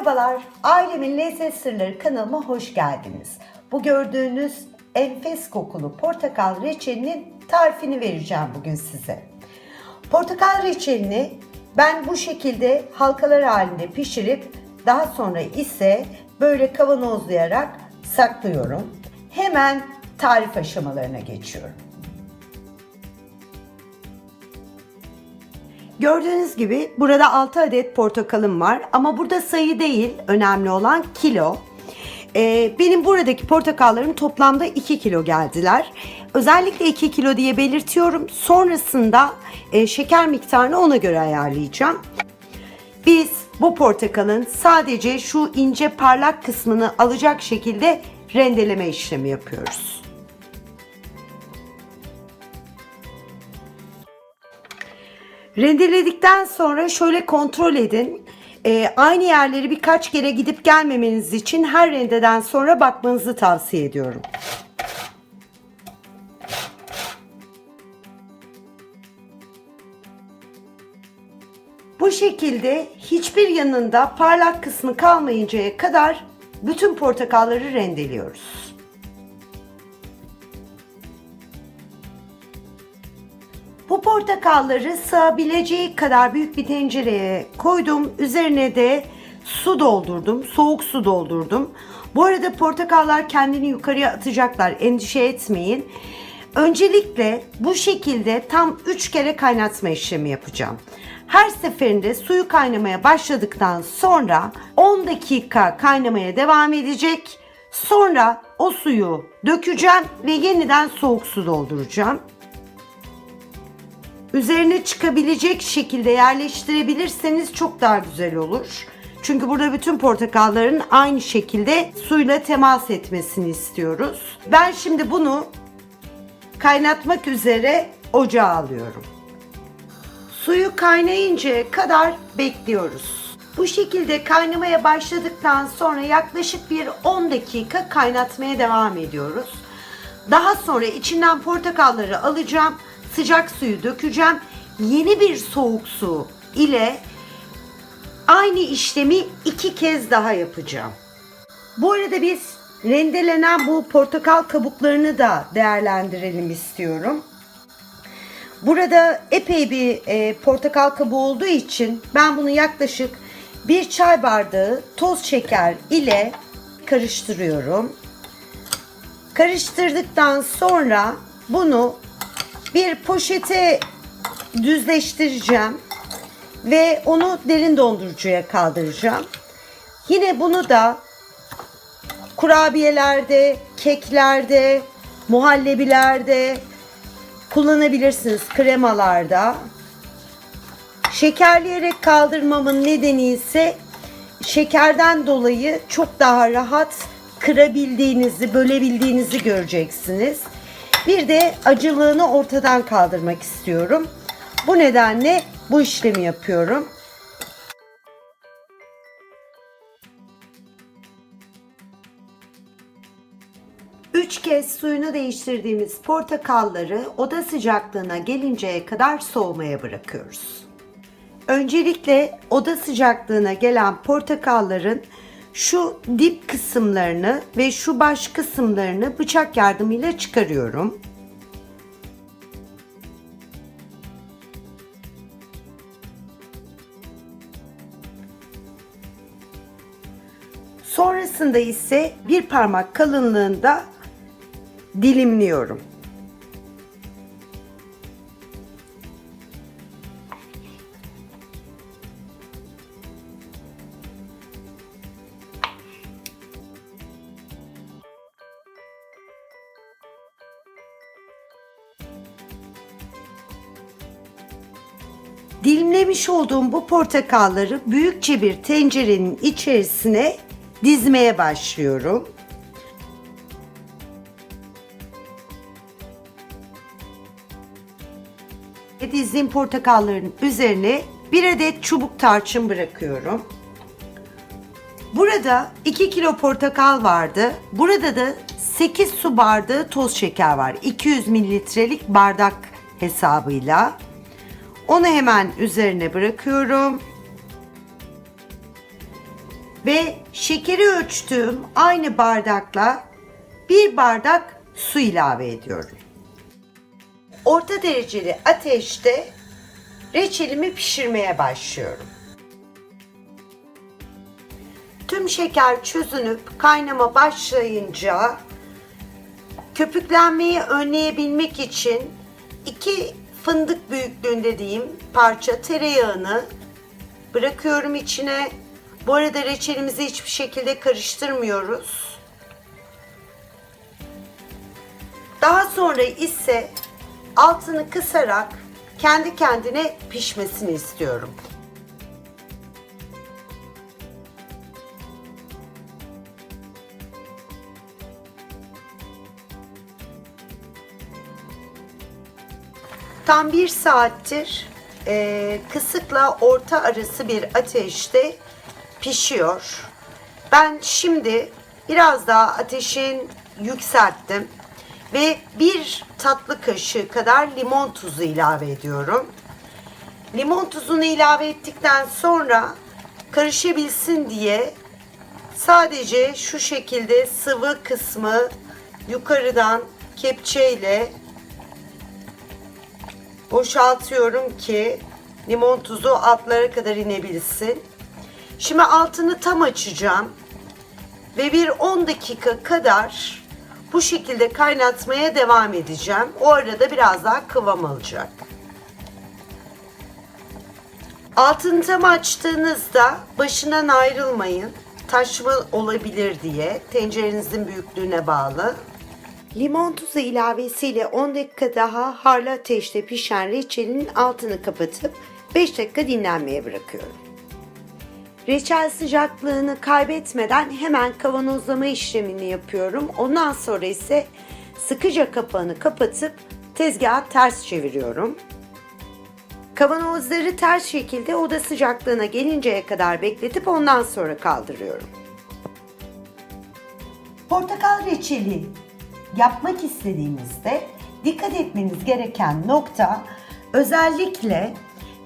Merhabalar, Ailemin Lezzet Sırları kanalıma hoş geldiniz. Bu gördüğünüz enfes kokulu portakal reçelinin tarifini vereceğim bugün size. Portakal reçelini ben bu şekilde halkalar halinde pişirip daha sonra ise böyle kavanozlayarak saklıyorum. Hemen tarif aşamalarına geçiyorum. Gördüğünüz gibi burada 6 adet portakalım var ama burada sayı değil önemli olan kilo. Ee, benim buradaki portakallarım toplamda 2 kilo geldiler. Özellikle 2 kilo diye belirtiyorum. Sonrasında e, şeker miktarını ona göre ayarlayacağım. Biz bu portakalın sadece şu ince parlak kısmını alacak şekilde rendeleme işlemi yapıyoruz. Rendeledikten sonra şöyle kontrol edin. Ee, aynı yerleri birkaç kere gidip gelmemeniz için her rendeden sonra bakmanızı tavsiye ediyorum. Bu şekilde hiçbir yanında parlak kısmı kalmayıncaya kadar bütün portakalları rendeliyoruz. Bu portakalları sığabileceği kadar büyük bir tencereye koydum. Üzerine de su doldurdum. Soğuk su doldurdum. Bu arada portakallar kendini yukarıya atacaklar. Endişe etmeyin. Öncelikle bu şekilde tam 3 kere kaynatma işlemi yapacağım. Her seferinde suyu kaynamaya başladıktan sonra 10 dakika kaynamaya devam edecek. Sonra o suyu dökeceğim ve yeniden soğuk su dolduracağım üzerine çıkabilecek şekilde yerleştirebilirseniz çok daha güzel olur. Çünkü burada bütün portakalların aynı şekilde suyla temas etmesini istiyoruz. Ben şimdi bunu kaynatmak üzere ocağa alıyorum. Suyu kaynayıncaya kadar bekliyoruz. Bu şekilde kaynamaya başladıktan sonra yaklaşık bir 10 dakika kaynatmaya devam ediyoruz. Daha sonra içinden portakalları alacağım sıcak suyu dökeceğim. Yeni bir soğuk su ile aynı işlemi iki kez daha yapacağım. Bu arada biz rendelenen bu portakal kabuklarını da değerlendirelim istiyorum. Burada epey bir e, portakal kabuğu olduğu için ben bunu yaklaşık bir çay bardağı toz şeker ile karıştırıyorum. Karıştırdıktan sonra bunu bir poşete düzleştireceğim ve onu derin dondurucuya kaldıracağım. Yine bunu da kurabiyelerde, keklerde, muhallebilerde kullanabilirsiniz kremalarda. Şekerleyerek kaldırmamın nedeni ise şekerden dolayı çok daha rahat kırabildiğinizi, bölebildiğinizi göreceksiniz. Bir de acılığını ortadan kaldırmak istiyorum. Bu nedenle bu işlemi yapıyorum. Üç kez suyunu değiştirdiğimiz portakalları oda sıcaklığına gelinceye kadar soğumaya bırakıyoruz. Öncelikle oda sıcaklığına gelen portakalların şu dip kısımlarını ve şu baş kısımlarını bıçak yardımıyla çıkarıyorum. Sonrasında ise bir parmak kalınlığında dilimliyorum. Dilimlemiş olduğum bu portakalları büyükçe bir tencerenin içerisine dizmeye başlıyorum. Dizdiğim portakalların üzerine bir adet çubuk tarçın bırakıyorum. Burada 2 kilo portakal vardı. Burada da 8 su bardağı toz şeker var. 200 mililitrelik bardak hesabıyla. Onu hemen üzerine bırakıyorum. ve şekeri ölçtüğüm aynı bardakla bir bardak su ilave ediyorum. Orta dereceli ateşte reçelimi pişirmeye başlıyorum. Tüm şeker çözünüp kaynama başlayınca köpüklenmeyi önleyebilmek için iki fındık büyüklüğünde diyeyim parça tereyağını bırakıyorum içine. Bu arada reçelimizi hiçbir şekilde karıştırmıyoruz. Daha sonra ise altını kısarak kendi kendine pişmesini istiyorum. Tam bir saattir e, kısıkla orta arası bir ateşte pişiyor. Ben şimdi biraz daha ateşin yükselttim ve bir tatlı kaşığı kadar limon tuzu ilave ediyorum. Limon tuzunu ilave ettikten sonra karışabilsin diye sadece şu şekilde sıvı kısmı yukarıdan kepçeyle boşaltıyorum ki limon tuzu altlara kadar inebilsin. Şimdi altını tam açacağım ve bir 10 dakika kadar bu şekilde kaynatmaya devam edeceğim. O arada biraz daha kıvam alacak. Altını tam açtığınızda başından ayrılmayın. Taşma olabilir diye tencerenizin büyüklüğüne bağlı. Limon tuzu ilavesiyle 10 dakika daha harlı ateşte pişen reçelin altını kapatıp 5 dakika dinlenmeye bırakıyorum. Reçel sıcaklığını kaybetmeden hemen kavanozlama işlemini yapıyorum. Ondan sonra ise sıkıca kapağını kapatıp tezgaha ters çeviriyorum. Kavanozları ters şekilde oda sıcaklığına gelinceye kadar bekletip ondan sonra kaldırıyorum. Portakal reçeli yapmak istediğinizde dikkat etmeniz gereken nokta özellikle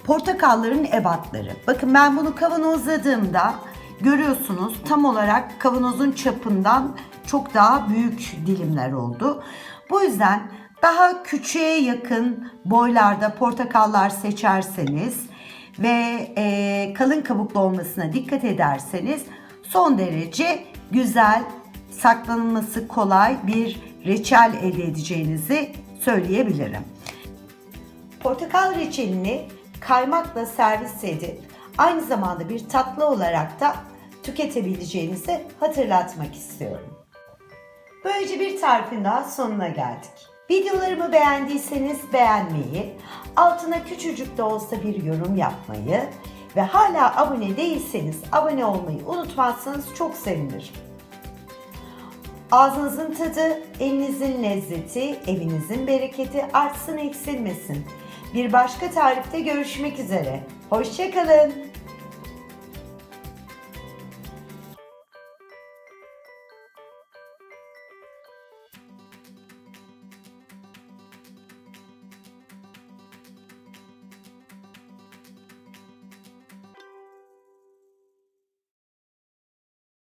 portakalların ebatları. Bakın ben bunu kavanozladığımda görüyorsunuz tam olarak kavanozun çapından çok daha büyük dilimler oldu. Bu yüzden daha küçüğe yakın boylarda portakallar seçerseniz ve e, kalın kabuklu olmasına dikkat ederseniz son derece güzel, saklanılması kolay bir reçel elde edeceğinizi söyleyebilirim. Portakal reçelini kaymakla servis edip aynı zamanda bir tatlı olarak da tüketebileceğinizi hatırlatmak istiyorum. Böylece bir tarifin daha sonuna geldik. Videolarımı beğendiyseniz beğenmeyi, altına küçücük de olsa bir yorum yapmayı ve hala abone değilseniz abone olmayı unutmazsanız çok sevinirim. Ağzınızın tadı, elinizin lezzeti, evinizin bereketi artsın eksilmesin. Bir başka tarifte görüşmek üzere. Hoşçakalın.